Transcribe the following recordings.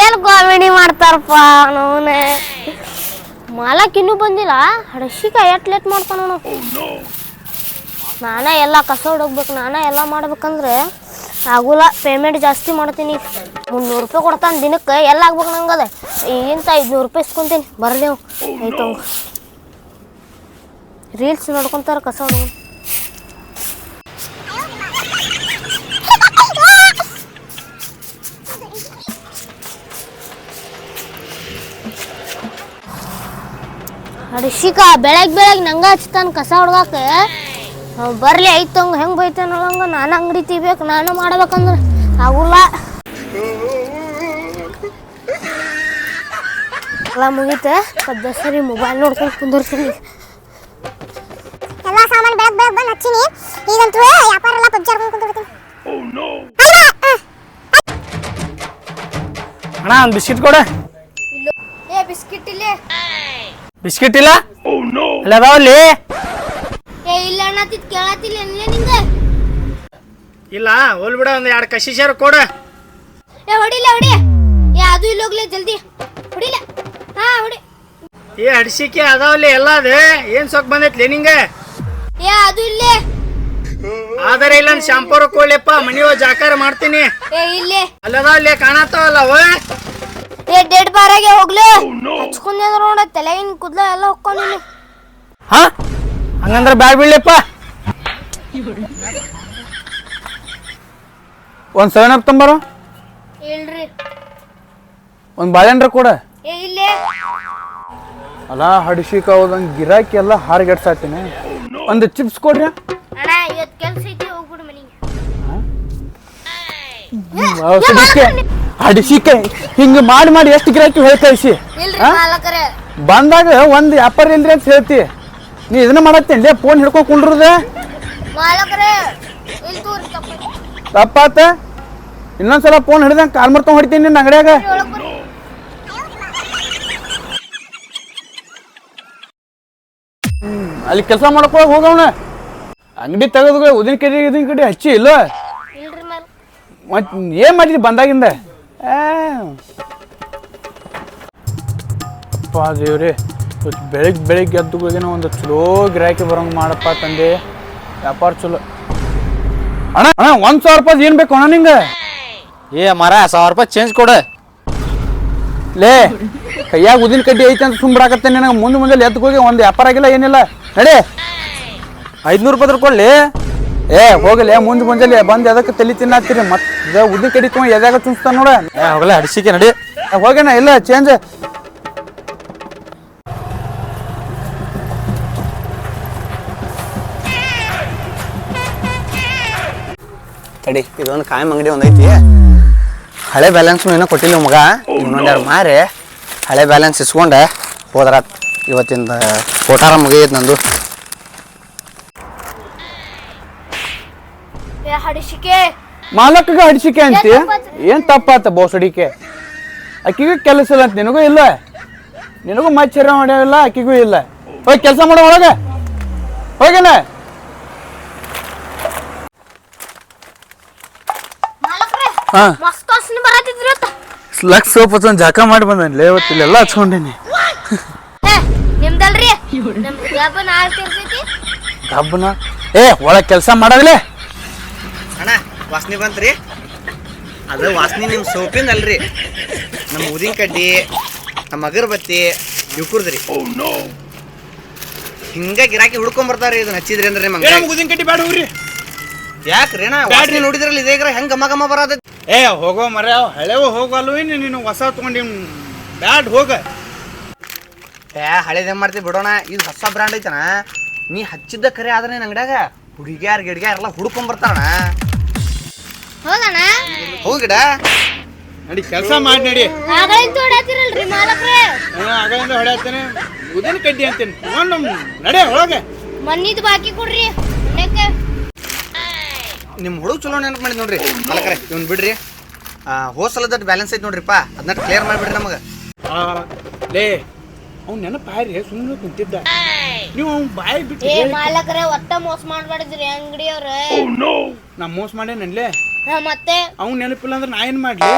ಏನ್ ಕಾಮಿಡಿ ಮಾಡ್ತಾರಪ್ಪ ಅವನೇ? ಮಾಲಕ್ ಇನ್ನೂ ಬಂದಿಲ್ಲ? ಹಡಶಿಕ ಎಟ್ ಲೇಟ್ ಮಾಡ್ತಾನ ನಾನೇ ಎಲ್ಲ ಕಸ ಹೊಡೋಗ್ಬೇಕು ನಾನೇ ಎಲ್ಲ ಮಾಡ್ಬೇಕಂದ್ರೆ ಆಗುಲ್ಲ ಪೇಮೆಂಟ್ ಜಾಸ್ತಿ ಮಾಡ್ತೀನಿ. ಮುನ್ನೂರು ರೂಪಾಯಿ ಕೊಡ್ತಾನೆ ದಿನಕ್ಕೆ, ಎಲ್ಲ ಆಗ್ಬೇಕು ನಂಗದ ಇಂತ ಐದುನೂರು ರೂಪಾಯಿ ಇಸ್ಕೊಂತೀನಿ. ಬರ್ಲಿ ಆಯ್ತು ರೀಲ್ಸ್ ನೋಡ್ಕೊಂತಾರ ಕಸ ಹೊಡ್ಕೊಂಡು ಹಡಿಸಿಕ ಬೆಳಗ್ಗೆ ಬೆಳಗ್ಗೆ ನಂಗ ಹಚ್ತಾನ ಕಸ ಹೊಡ್ಗಾಕ. ಅವ್ ಬರ್ಲಿ ಐತಂಗ ಹೆಂಗ್ ಬೈತಾನ ಹಂಗ ನಾನು ಅಂಗಡಿ ತಿಬೇಕು ನಾನು ಮಾಡ್ಬೇಕಂದ್ರ ಆಗುಲ್ಲ. ಎಲ್ಲ ಮುಗೀತ? ಸರಿ ಮೊಬೈಲ್ ನೋಡ್ಕೊಂಡು ಕುಂದಿರ್ತೀನಿ. ಎಲ್ಲ ಸಾಮಾನು ಬೆಳಗ್ ಬೆಳಗ್ ಬಂದು ಹಚ್ಚಿನಿ. ಈಗಂತೂ ವ್ಯಾಪಾರ ಎಲ್ಲ ಪಬ್ಜಿ ಆಡ್ಕೊಂಡು ಕುಂತ್ಬಿಡ್ತೀನಿ ಅಣ್ಣ ಒಂದು ಬಿಸ್ಕಿಟ್ ಕೊಡ ಏ ಬಿಸ್ಕಿಟ್ ಇಲ್ಲೇ ಬಿಸ್ಕಿಟ್ ಇಲ್ಲ? ಅಲ್ಲ ಅದಾವಲ್ಲಿ ಏ ಇಲ್ಲ ಅನ್ನತ್ತಿದ್ ಕೇಳತ್ತಿಲ್ಲ ಏನಿಲ್ಲ ನಿಂಗೆ ಇಲ್ಲ ಹೋಲ್ ಬಿಡ ಒಂದು ಎರಡು ಕಸಿ ಸೇರು ಕೊಡ. ಏ ಹೊಡಿಲ್ಲ ಹೊಡಿ. ಏ ಅದು ಇಲ್ಲ ಹೋಗ್ಲಿ ಜಲ್ದಿ. ಹೊಡಿಲ್ಲ ಹಾ ಹೊಡಿ. ಏ ಹಡ್ಸಿಕೆ ಅದಾವಲ್ಲಿ ಎಲ್ಲ ಅದು. ಏನ್ ಸೊಕ್ ಬಂದೈತ್ಲಿ ನಿಂಗೆ? ಏ ಅದು ಇಲ್ಲೇ. ಆದರೆ ಇಲ್ಲ ಶಾಂಪೂರ್ ಕೊಡ್ಲಿಪ್ಪ ಮನೆಯೋ ಜಾಕಾರ ಮಾಡ್ತೀನಿ. ಏ ಇಲ್ಲೇ. ಅಲ್ಲದಾವಲ್ಲಿ ಕಾಣತ್ತಾವಲ್ಲ ಡೇಟ್ ಬಾರಾಗೆ ಹೋಗ್ಲಿ. ಹಚ್ಕೊಂಡೆ ನೋಡ ತಲೆಗಿನ ಕೂದ್ಲ ಎಲ್ಲ ಹೊಕ್ಕೊಂಡು ಹಾ? ಹಂಗಂದ್ರೆ ಬ್ಯಾಡ ಬೀಳ್ಲಿಪ್ಪ ಒಂದು ಸೆವೆನ್ ಅಪ್ ತಂಬಾರ. ಇಲ್ರಿ ಒಂದ್ ಬಾಳೆಹಣ್ರ ಕೊಡ. ಏ ಇಲ್ಲೇ. ಅಲ್ಲ ಹಡಿಸಿಕ ಹೋದಂಗೆ ಗಿರಾಕಿ ಎಲ್ಲ ಹಾರ್ಗೆಡ್ಸಾತೀನಿ. ಒಂದು ಚಿಪ್ಸ್ ಕೊಡ್ರಿ. ಅಣ್ಣ ಇವತ್ತು ಕೆಲ್ಸ ಐತಿ ಹೋಗ್ಬಿಡು ಮನೆಗೆ. ಹಡಿಸಿಕೆ ಹಿಂಗೆ ಮಾಡಿ ಮಾಡಿ ಎಷ್ಟು ಗಿರಾಕಿ ಹೇಳ್ತೈಸಿ ಬಂದಾಗ ಒಂದು ವ್ಯಾಪಾರ ಇಲ್ರಿ ಅಂತ ಹೇಳ್ತಿ. ನೀ ಇದನ್ನ ಮಾಡತ್ತೇನ್ಲೇ ಫೋನ್ ಹಿಡ್ಕೊಂಡ್ ಕುಂಡ್ರದ? ತಪ್ಪಾತ? ಇನ್ನೊಂದ್ಸಲ ಫೋನ್ ಹಿಡ್ದಂಗೆ ಕಾಲ್ ಮಾಡ್ಕೊಂಡು ಹೊಡಿತೀನಿ ನಿನ್ನ ಅಂಗಡಿಯಾಗ. ಅಲ್ಲಿ ಕೆಲಸ ಮಾಡಕ್ ಹೋಗವ್ನ. ಅಂಗಡಿ ತೆಗೆದು ಉದಿನ ಕಡಿ ಉದಿನ ಕಡೆ ಹಚ್ಚಿ ಇಲ್ಲ. ಮತ್ ಏನ್ ಮಾಡಿದ್ರಿ ಬಂದಾಗಿಂದ? ಅಪ್ಪ ದೇವ್ರಿ ಇವತ್ತು ಬೆಳಿಗ್ಗೆ ಬೆಳಿಗ್ಗೆ ಎದ್ದು ಒಂದು ಚಲೋ ಗಿರಾಕಿ ಬರೋಂಗೆ ಮಾಡಪ್ಪ ತಂದೆ. ವ್ಯಾಪಾರ ಚಲೋ. ಅಣ್ಣ ಅಣ್ಣ ಒಂದು ಸಾವಿರ ರೂಪಾಯಿ ಏನು ಬೇಕು ಅಣ್ಣ ನಿಂಗೆ? ಏ ಮರ ಸಾವಿರ ರೂಪಾಯಿ ಚೇಂಜ್ ಕೊಡು. ಲೇ ಕೈಯಾಗ ಉದಿನ ಕಡ್ಡಿ ಐತೆ ಅಂತ ಸುಂಬ್ರಾಕತ್ತೆ ನನಗೆ. ಮುಂದೆ ಮುಂದೆ ಎದ್ದು ಹೋಗಿ ಒಂದು ವ್ಯಾಪಾರ ಆಗಿಲ್ಲ ಏನಿಲ್ಲ. ನಡಿ. ಐದ್ನೂರು ರೂಪಾಯಿ ಕೊಡ್ಲಿ? ಏ ಹೋಗಲಿ ಮುಂದೆ ಮುಂಜಾನೆ ಬಂದು ಎದಕ್ಕೆ ತಲೆ ತಿನ್ನತ್ತೀರಿ ಮತ್ತೆ ಉದ್ದಿ ಕಡಿತು ತೊಗೊಂಡು ಎದಾಗ ತಿನ್ಸ್ತಾನ ನೋಡ? ಏ ಹೋಗಲ್ಲ ಹಡಿಸಿಕೆ ನಡಿ. ಏ, ಇಲ್ಲ ಚೇಂಜ್ ತಡಿ ಇದೊಂದು ಕಾಯಂ ಅಂಗಡಿ ಒಂದು ಐತಿ. ಹಳೆ ಬ್ಯಾಲೆನ್ಸ್ ಏನೋ ಕೊಟ್ಟಿಲ್ಲ ಮಗ. ಇನ್ನೊಂದೆರಡು ಮಾರಿ. ಹಳೆ ಬ್ಯಾಲೆನ್ಸ್ ಇಸ್ಕೊಂಡೆ. ಹೋದ್ರ ಇವತ್ತಿಂದ ಕೋಟಾರ ಮುಗಿಯೈತೆ ನಂದು. ಹಡಿಸಿಕೆ? ಮಾಲಕ್ಗ ಹಡಿಸಿಕೆ ಅಂತಿ ಏನ್ ತಪ್ಪಾತ ಬೋಸಡಿಕೆ? ಅಕ್ಕಿಗೂ ಕೆಲಸ ಇಲ್ಲ ಅಂತ ನಿನಗೂ ಇಲ್ಲ? ನಿನಗೂ ಮಚ್ಚರ ಮಾಡ್ಯಾವಿಲ್ಲ ಅಕ್ಕಿಗೂ ಇಲ್ಲ. ಹೋಗಿ ಕೆಲಸ ಮಾಡೋ ಒಳಗೆ. ಹೋಗೇನ ಮಾಲಕರೇ ಹಾ. ಮಸ್ತ್ ವಾಸನೆ ಬರತ್ತಿದ್ರಿ ಇವತ್ತು. ಲಕ್ಷ ಸೋಪ್ ಒಂದು ಜಾಕ ಮಾಡಿ ಬಂದಿಲ್ಲ ಇವತ್ತು ಇಲ್ಲೆಲ್ಲ ಹಚ್ಕೊಂಡೇನಿ. ನಿಮ್ದಲ್ರಿ? ನಮ್ ಜಾಬನ್ ಆಗ್ತಿರ್ತೈತಿ ಹಬ್ಬನ ಏ ಒಳಗೆ ಕೆಲಸ ಮಾಡದ್ಲೇ ಅಣ್ಣ ವಾಸನೆ ಬಂತ್ರಿ? ಅದು ವಾಸನೆ ನಿಮ್ಮ ಸೋಪಿಂದ ಅಲ್ರಿ. ನಮ್ಮ ಊದಿನ ಕಡ್ಡಿ ನಮ್ಮ ಅಗರಬತ್ತಿ ಇವ್ಕುರ್ದ್ರಿ. ಹಿಂಗ ಗಿರಾಕಿ ಹುಡ್ಕೊಂಡ್ ಬರ್ತಾರ್ರಿ ಇದನ್ನ ಹಚ್ಚಿದ್ರಿ ಅಂದ್ರೆ ನಿಮ್ಮ ಊದಿನ ಕಡ್ಡಿ ಬ್ಯಾಡ ಹೋಗ್ರಿ ಯಾಕ್ರಿ ಅಣ್ಣ ವಾಸನೆ ನೋಡಿದ್ರಲ್ಲ ಇದೇ ಹೆಂಗ ಗಮ ಗಮ ಬರೋದ ಏ ಹೋಗೋ ಮರ ಹಳೆವು ಹೋಗಲ್ವ ನೀನು ಹೊಸ ತಗೊಂಡಿ ಬ್ಯಾಡ್ ಹೋಗ. ಏ ಹಳೇದೇ ಮಾಡ್ತೀವಿ ಬಿಡೋಣ ಇದು ಹೊಸ ಬ್ರ್ಯಾಂಡ್ ಐತನ ನೀ ಹಚ್ಚಿದ್ದ ಕರೆ ಆದ್ರೆ ನಂಗಡ್ಯಾಗ ಹುಡುಗ್ಯಾರ ಗಿಡ್ಗ್ಯಾರ ಎಲ್ಲ ಹುಡ್ಕೊಂಡ್ ಹೌದಣ್ಣ ಹೋಗಿಡ ನಡಿ ಕೆಲಸ ಮಾಡಿ ನಡಿ. ಆಗಳಿಂದ ಹೊಡತಿರಲ್ರಿ ಮಾಲಕ್ರೇ? ಆಗಲಿಂದ ಹೊಡ್ಯಾತೇನೆ. ಉದಿನ ಕಡ್ಡಿ ಅಂತೇನೆ. ತಗೊಂಡು ನಡೆ ಒಳಗೆ ಮನ್ನಿದ್ ಬಾಕಿ ಕೊಡ್ರಿ. ನಿಮ್ಮ ಹುಡುಗ ಚಲೋ ನೆನಪು ಮಾಡಿದ್ ನೋಡ್ರಿ ಮಾಲಕರೆ. ಇವ್ನು ಬಿಡ್ರಿ. ಹೋದ್ ಸಲದ ಬ್ಯಾಲೆನ್ಸ್ ಐತಿ ನೋಡ್ರಿಪ್ಪ. ಅದನ್ನ ಕ್ಲಿಯರ್ ಮಾಡ್ಬಿಡ್ರಿ ನಮಗೆ. ಲೇ ಅವ್ನು ನೆನಪು ಹಾರಿ ಸುಮ್ಮನೆ ಕುಂತಿದ್ದ. ನೀವು ಅವ್ನ ಬಾಯಿ ಬಿಟ್ಟು ಮಾಲಕ್ರೆ ಒಟ್ಟ ಮೋಸ ಮಾಡ್ಬಾರ್ದ್ರಿ ಅಂಗಡಿಯವ್ರ. ನಾ ಮೋಸ ಮಾಡೇನಲ್ಲೇ ಮತ್ತೆ? ಅವ್ನ್ ನೆನಪಿಲ್ಲ ಅಂದ್ರೆ ನಾ ಏನ್ ಮಾಡಲಿ?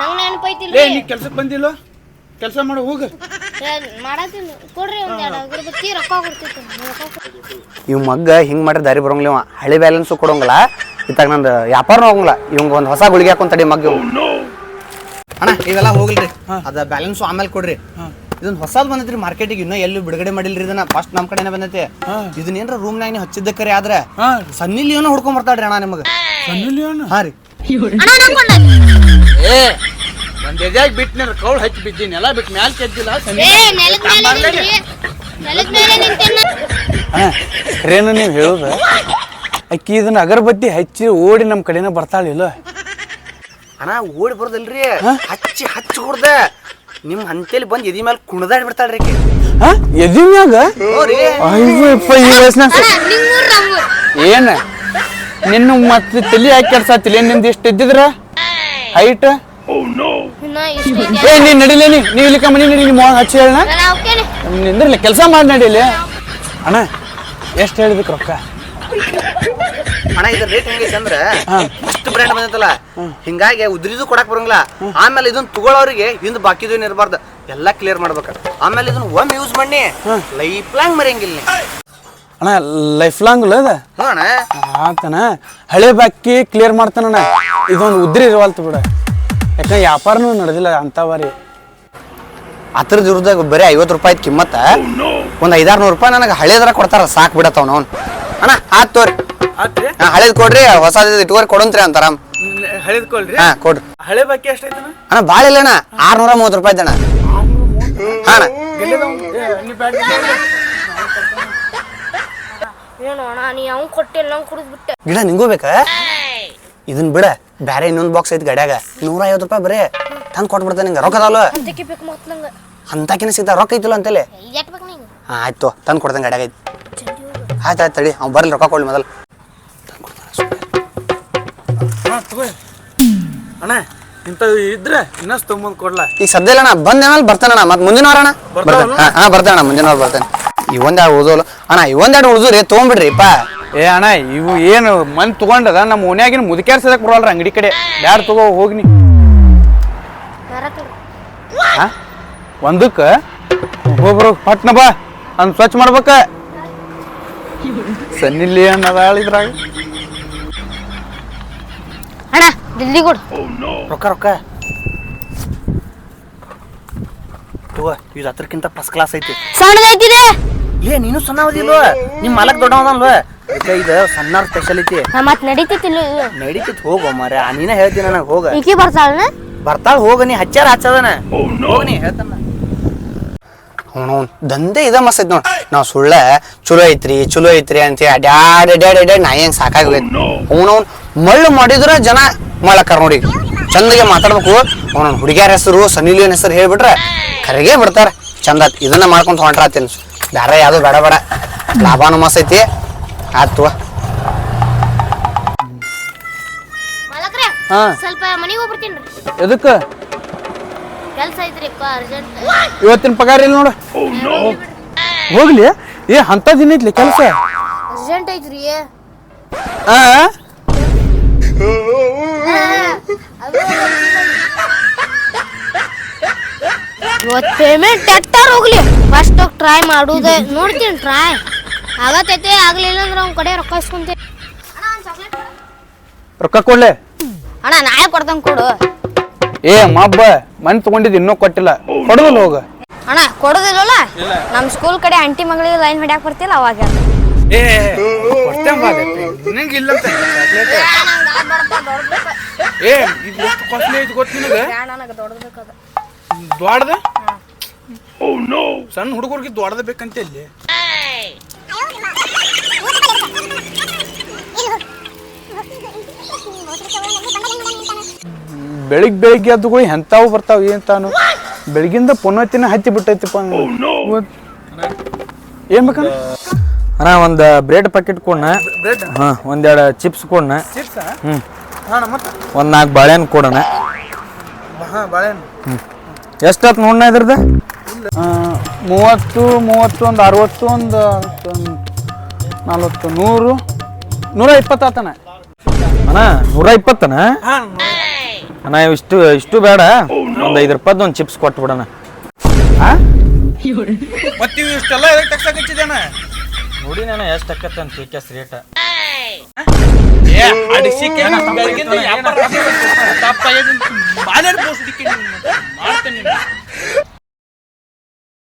ನಂಗ್ ನೆನಪೈತಿಲ್ಲ ಲೇ ನೀ ಕೆಲ್ಸಕ್ಕೆ ಬಂದಿಲ್ಲ ಕೆಲಸ ಮಾಡು ಹೋಗು. ಮಾಡತ್ತೀನಿ. ಕೊಡ್ರಿ ಒಂದ್ ಎರಡು ಅಗರಬತ್ತಿ ರೊಕ್ಕ ಕೊಡ್ತಿತ್ತು ರೊಕ್ಕ ಕೊಡ್ತಿತ್ತು. ಇವ್ ಮಗ್ಗ ಹಿಂಗ್ ಮಾಡ್ರೆ ದಾರಿ ಬರೋಂಗಿಲ್ಲ ಇವ. ಹಳೆ ಬ್ಯಾಲೆನ್ಸ್ ಕೊಡೋಂಗಿಲ್ಲ. ಇತ್ತಾಗ ನಂದು ವ್ಯಾಪಾರನೂ ಹೋಗಂಗಿಲ್ಲ. ಇವಂಗ ಒಂದು ಹೊಸ ಗುಳಿಗೆ ಹಾಕೊಂಡ್ ತಡಿ ಮಗ್ಗ. ಅಣ್ಣ ಇವೆಲ್ಲ ಹೋಗ್ಲಿ ಅದ ಬ್ಯಾಲೆನ್ಸು ಆಮೇಲೆ ಕೊಡ್ರಿ. ಇದೊಂದು ಹೊಸದ್ ಬಂದೈತ್ರಿ ಮಾರ್ಕೆಟಿಗೆ. ಇನ್ನೂ ಎಲ್ಲೂ ಬಿಡುಗಡೆ ಮಾಡಿಲ್ರಿ ಇದನ್ನ? ಫಸ್ಟ್ ನಮ್ ಕಡೆನೇ ಬಂದೈತಿ. ಇದನ್ನ ಏನ್ರ ರೂಮ್ನಾಗ ನೀವು ಹಚ್ಚಿದ್ದ ಕರೆ ಆದ್ರೆ ಸನ್ನಿಲ್ಲಿ ಏನೋ ಹುಡ್ಕೊಂಡ್ ಬರ್ತಾಳ್ರಿ ಅಣ್ಣ ನಿಮಗೆ. ಹಾ ರೀ. ಏ ಒಂದು ಎದ್ಯಾಗ ಬಿಟ್ಟು ಕೌಳು ಹಚ್ಚಿ ಬಿದ್ದೀನಿ. ಎಲ್ಲ ಬಿಟ್ಟು ಮ್ಯಾಲೆ ಕೆದ್ದಿಲ್ಲ ಅಣ್ಣ. ಖರೇನು ನೀವು ಹೇಳುದ? ಅಕ್ಕಿ ಇದನ್ನ ಅಗರಬತ್ತಿ ಹಚ್ಚಿ ಓಡಿ ನಮ್ಮ ಕಡೆನ ಬರ್ತಾಳಿಲ್ಲ ಅಣ್ಣ ಓಡಿ ಬರ್ದಲ್ರಿ. ಹಚ್ಚಿ ಹಚ್ಚಿ ಹೊಡ್ದ. ನಿಮ್ ಹಂತೇಲಿ ಬಂದ್ ಎದಿ ಮೇಲೆ ಕುಣದಾಡಿ ಬಿಡ್ತಾಳ್ರಿ ಆಕಿ. ಹಾ? ಎದಿ ಮ್ಯಾಗ? ನೋಡ್ರಿ ಅಯ್ಯೋ ಯಪ್ಪ ಈ ವಯಸ್ಸಿನಾಗ ಏನ? ನಿನ್ನ ಮತ್ತೆ ತಲೆ ಹಾಕಿ ಕೆಡ್ಸಾತಿಲ್ಲ? ನಿಮ್ದು ಎಷ್ಟು ಇದ್ದಿದ್ರ? ಹೈಟ್ ಇಷ್ಟು. ಏ ನೀನ್ ನಡಿಲೇ ನೀ ನೀವು ಇಲ್ಲಿ ಮನಿ ನಡಿ ನಿಮ್ಮ ಹಚ್ಚಿ ಹೇಳ ನಿಂದ್ರಲ್ಲ ಕೆಲಸ ಮಾಡಿ ನಡಿಲಿ ಅಣ್ಣ ಎಷ್ಟು ಹೇಳ್ಬೇಕು ರೊಕ್ಕ? ಅಣ್ಣ ಇದ್ರ ರೇಟ್ ಹೆಂಗೈತೆ ಅಂದ್ರೆ ಇಷ್ಟು ಬ್ರ್ಯಾಂಡ್ ಬಂದೈತಲ್ಲ ಹಿಂಗಾಗಿ ಉದ್ರಿದು ಕೊಡಕ್ ಬರಂಗಿಲ್ಲ. ಆಮೇಲೆ ಇದನ್ನ ತಗೊಳ್ಳೋರಿಗೆ ಹಿಂದ್ ಬಾಕಿದು ಇರಬಾರ್ದು. ಎಲ್ಲ ಕ್ಲಿಯರ್ ಮಾಡ್ಬೇಕು. ಆಮೇಲೆ ಇದನ್ನ ಒಮ್ಮೆ ಯೂಸ್ ಮಾಡಿ ಲೈಫ್ ಲಾಂಗ್ ಮರೆಯಂಗಿಲ್ಲ ನೀ. ಅಣ್ಣ ಲೈಫ್ ಲಾಂಗ್ ಅದ ಹ್ಞೂ ಅಣ್ಣ. ಆತನ. ಹಳೆ ಬಾಕಿ ಕ್ಲಿಯರ್ ಮಾಡ್ತಾನಣ್ಣ ಇದೊಂದು ಉದ್ರಿ ಇರವಲ್ತು ಬಿಡ. ಯಾಕಂದ್ರೆ ವ್ಯಾಪಾರನೂ ನಡೆದಿಲ್ಲ ಅಂತವಾರಿ ಅದ್ರ ದುರ್ದಾಗ ಬರೀ ಐವತ್ತು ರೂಪಾಯಿ ಕಿಮ್ಮತ್ತ. ಒಂದು ಐದಾರು ನೂರು ರೂಪಾಯಿ ನನಗೆ ಹಳೇದ್ರ ಕೊಡ್ತಾರ ಸಾಕ್ ಬಿಡತ್ತವ್ ಅವ್ನು. ಅಣ್ಣ ಆತ್ ತೋರಿ. ಆತ್ರಿ? ಹಳೇದ್ ಕೊಡ್ರಿ ಹೊಸದ ಇಟ್ಕೋರಿ ಕೊಡಂತ್ರಿ ಅಂತಾರ. ಹಳೆದ್ಕೊಳ್ರಿ ಹಾ ಕೊಡ್ರಿ. ಹಳೆ ಬಾಕಿ ಎಷ್ಟೈತನ ಅಣ್ಣ ಭಾಳ ಇಲ್ಲ ಅಣ್ಣ. ಆರ್ನೂರ ಮೂವತ್ತು ರೂಪಾಯಿ ಅಣ್ಣ. ಹಾ ಅಣ್ಣ. ಏನು ಅಣ್ಣ ನೀ ಅವ್ನು ಕೊಟ್ಟಿಲ್ಲ ನಂಗೆ ಕುಡಿದ್ಬಿಟ್ಟೆ ಗಿಡ ನಿಂಗೂ ಬೇಕಾ? ಇದನ್ ಬಿಡ ಬೇರೆ ಇನ್ನೊಂದು ಬಾಕ್ಸ್ ಐತಿ ಗಡ್ಯಾಗ. ನೂರ ಐವತ್ತು ರೂಪಾಯಿ ಬರೀ ತಂದು ಕೊಟ್ಬಿಡ್ತಾನೆ ನಿಂಗೆ ರೊಕ್ಕ ಅದಾವಲ್ಲ ಅದಕ್ಕೆ ಬೇಕು ಮತ್ತೆ ನಂಗೆ. ಅಂತಾಕಿನ ಸಿಗ್ತಾ ರೊಕ್ಕ ಐತಿಲ್ಲ ಅಂತೇಳಿ. ಎಟ್ ಬೇಕು ನಿಂಗೆ ಹಾ ಆಯ್ತು ತಂದು ಕೊಡ್ತಾನೆ ಗಡ್ಯಾಗ ಐತಿ. ಆಯ್ತು ಆಯ್ತು ತಡಿ ಅವ್ನು ಬರ್ಲಿ ರೊಕ್ಕ ಕೊಡ್ಲಿ ಮೊದಲು. ಅಣ್ಣ ಇಂಥವು ಇದ್ರೆ ಇನ್ನಷ್ಟು ತೊಗೊಂಬಂದು ಕೊಡ್ಲಾ? ಈಗ ಸದ್ಯ ಇಲ್ಲ ಅಣ್ಣ ಬಂದ ಆಮೇಲೆ ಬರ್ತಾನಣ್ಣ ಮತ್ತೆ ಮುಂದಿನ ವಾರ ಅಣ್ಣ. ಬರ್ತಾನೆ. ಹಾ ಹಾ ಬರ್ತಾನೆ ಅಣ್ಣ ಮುಂದಿನ ವಾರ ಬರ್ತಾನೆ. ಒಂದೆರಡು ಉಳಿದೋಲ್ಲ ಅಣ್ಣ ಈ ಒಂದೆರಡು ಉಳಿದ್ರಿ ತೊಗೊಂಬಿಡ್ರಿಪ್ಪ ಏ ಅಣ್ಣ ಇವು ಏನು ಮಂದಿ ತಗೊಂಡದ? ನಮ್ಮ ಓನ್ಯಾಗಿನ ಮುದುಕ್ಯಾರ ಸದಕ್ ಬರವಲ್ರ ಅಂಗಡಿ ಕಡೆ. ಯಾರು ತಗೋ ಹೋಗ್ನಿ ಒಂದಕ್ಕೆ ಒಬ್ಬೊಬ್ರು ಪಟ್ನ ಬಾ ಅನ್ ಸ್ವಚ್ಛ ಮಾಡ್ಬೇಕ. ಸನ್ನಿಲ್ಲಿ ಅನ್ನದ ಇದ್ರಾಗ? ಅಣ್ಣ ದಿಲ್ಲಿ ಕೊಡು. ರೊಕ್ಕ ರೊಕ್ಕ. ತಗೋ ಇದು ಹತ್ರಕ್ಕಿಂತ ಫಸ್ಟ್ ಕ್ಲಾಸ್ ಐತಿ. ಸಣ್ಣದೈತಿದೆ. ಏ ನೀನು ಸಣ್ಣ ಅವದಿಲ್ವ ನಿಮ್ಮ ಮಾಲಕ್ ದೊಡ್ಡವನಲ್ವ? ಅದಕ್ಕೆ ಇದು ಸಣ್ಣ ಸ್ಪೆಷಾಲಿಟಿ ಐತಿ. ಮತ್ತೆ ನಡೀತಿತ್ತಿಲ್ಲ ಇದು. ನಡೀತಿತ್ತು ಹೋಗೋ ಮಾರ ನೀನ ಹೇಳ್ತೀನಿ ನನಗೆ ಹೋಗ. ಈಕಿ ಬರ್ತಾಳನ ಬರ್ತಾಳ ಹೋಗ. ನೀ ಹಚ್ಚಾರ ಹಚ್ಚದನ? ಹೋಗ ನೀ ಹೇಳ್ತಾನ. ಅವನು ದಂಧೆ ಇದ ಮಸ್ತ್ ಐತಿ ನೋಡ್. ನಾವ್ ಸುಳ್ಳ ಚಲೋ ಐತ್ರಿ ಚಲೋ ಐತ್ರಿ ಅಂತ ಅಡ್ಯಾಡ್ ಅಡ್ಯಾಡ್ ಅಡ್ಯಾಡ್ ನಾ ಹೆಂಗ್ ಸಾಕಾಗ್ಬೇಕು ಅವನವ್ನು ಮಳ್ಳು ಮಾಡಿದ್ರ ಜನ ಮಾಡಕ್ಕಾರ ನೋಡಿ. ಚಂದಗೆ ಮಾತಾಡ್ಬೇಕು. ಅವನ ಹುಡುಗಿಯರ ಹೆಸರು ಸನಿಲಿಯನ್ ಹೆಸರು ಹೇಳ್ಬಿಟ್ರೆ ಕರೆಗೆ ಬಿಡ್ತಾರ. ಚಂದ. ಇದನ್ನ ಮಾಡ್ಕೊಂತ ಹೊಂಟ್ರಾತೀನಿ ಬ್ಯಾರೆ ಯಾವುದು ಬೇಡ ಬೇಡ. ಲಾಭಾನು ಮಸ್ತ್ ಐತಿ. ಆತು ಮಾಲಕ್ರೆ ಹಾ. ಸ್ವಲ್ಪ ಮನೆಗೆ ಹೋಗ್ಬಿಡ್ತೀನಿ ಎದಕ್ಕೆ? ಕೆಲಸ ಐತ್ರಿಪ್ಪ ಅರ್ಜೆಂಟ್ ಇವತ್ತಿನ ಪಗಾರ ಇಲ್ಲ ನೋಡು. ಹೋಗ್ಲಿ ಏ? ಅಂತ ದಿನ ಐತ್ಲಿ ಕೆಲಸ? ಅರ್ಜೆಂಟ್ ಐತ್ರಿ ಆ? ಇವತ್ತು ಪೇಮೆಂಟ್ ಎಟ್ಟಾರ ಹೋಗ್ಲಿ. ಫಸ್ಟ್ ಟ್ರೈ ಮಾಡುದೇ. ನೋಡ್ತೀನಿ ಟ್ರೈ ಆಗತೈತೆ ಆಗ್ಲಿಲ್ಲ ಅಂದ್ರೆ ಅವ್ನ ಕಡೆ ರೊಕ್ಕ ಇಸ್ಕೊಂತೀನಿ. ರೊಕ್ಕ ಕೊಡ್ಲೆ? ಅಣ್ಣ ನಾಳೆ ಕೊಡ್ತಂಗ್ ಕೊಡು. ಏ ಮಬ್ಬ ಮನ್ ತಗೊಂಡಿದ್ದು ಇನ್ನೂ ಕೊಟ್ಟಿಲ್ಲ. ಕೊಡೋದಿಲ್ಲ ಹೋಗ. ಅಣ್ಣ ಕೊಡೋದಿಲ್ಲಲ್ಲ? ನಮ್ಮ ಸ್ಕೂಲ್ ಕಡೆ ಆಂಟಿ ಮಗಳಿಗೆ ಲೈನ್ ಹೊಡ್ಯಾಕ್ ಬರ್ತಿಲ್ಲ ಅವಾಗ. ಏ ನಿನಗೆ ಇಲ್ಲ ಏ ಇದು ಎಷ್ಟು ಕಾಸ್ಟ್ಲಿ ಐತಿ ಗೊತ್ತ ನಿನಗೆ? ನನಗೆ ದೊಡ್ಡದು ಸಣ್ಣ ಹುಡುಗರಿಗೆ ದ್ವಾಡ್ದ ಬೇಕಂತ ಇಲ್ಲಿ. ಬೆಳಿಗ್ಗೆ ಬೆಳಿಗ್ಗೆ ಎದ್ದುಗಳು ಎಂತಾವು ಬರ್ತಾವ ಏಂತಾನು ಬೆಳಗಿಂದ ಪುನಃತಿನ ಹತ್ತಿ ಬಿಟ್ಟೈತಿಪ್ಪ ಇವತ್ತು ಏನ್ ಬೇಕ ಅಣ್ಣ ಒಂದು ಬ್ರೆಡ್ ಪ್ಯಾಕೆಟ್ ಕೊಡ್ನ. ಬ್ರೆಡ್? ಹಾಂ ಒಂದೆರಡು ಚಿಪ್ಸ್ ಕೊಡ್ನ. ಚಿಪ್ಸ್ ಹ್ಞೂ ಹಾಂ ಮತ್ತೆ? ಒಂದು ನಾಲ್ಕು ಬಾಳೆಹಣ್ಣು ಕೊಡೋಣ. ಹಾಂ ಬಾಳೆಹಣ್ಣು. ಎಷ್ಟಾತ್ ನೋಡಣ ಇದ್ರದ್ದು ಮೂವತ್ತು ಮೂವತ್ತೊಂದು ಅರವತ್ತೊಂದು ನಲ್ವತ್ತು ನೂರು. ನೂರ ಇಪ್ಪತ್ತಾತನ ಅಣ್ಣ ನೂರ ಇಪ್ಪತ್ತನ? ಅಣ್ಣ ಇಷ್ಟು ಇಷ್ಟು ಬೇಡ. ಒಂದು ಐದು ರೂಪಾಯ್ದು ಒಂದು ಚಿಪ್ಸ್ ಕೊಟ್ಟು ಬಿಡಣ ಇಷ್ಟೆಲ್ಲ ಎದಕ್ಕೆ ಟೆಕ್ಸ್ ಹಾಕಿಚ್ಚಿದೇನ ನೋಡಿ ನಾನು ಎಷ್ಟು ಅಕ್ಕತ್ತೆ ಅಂತ ಕೇಸ್ ರೇಟ ಮಾಡ್ತೇನೆ.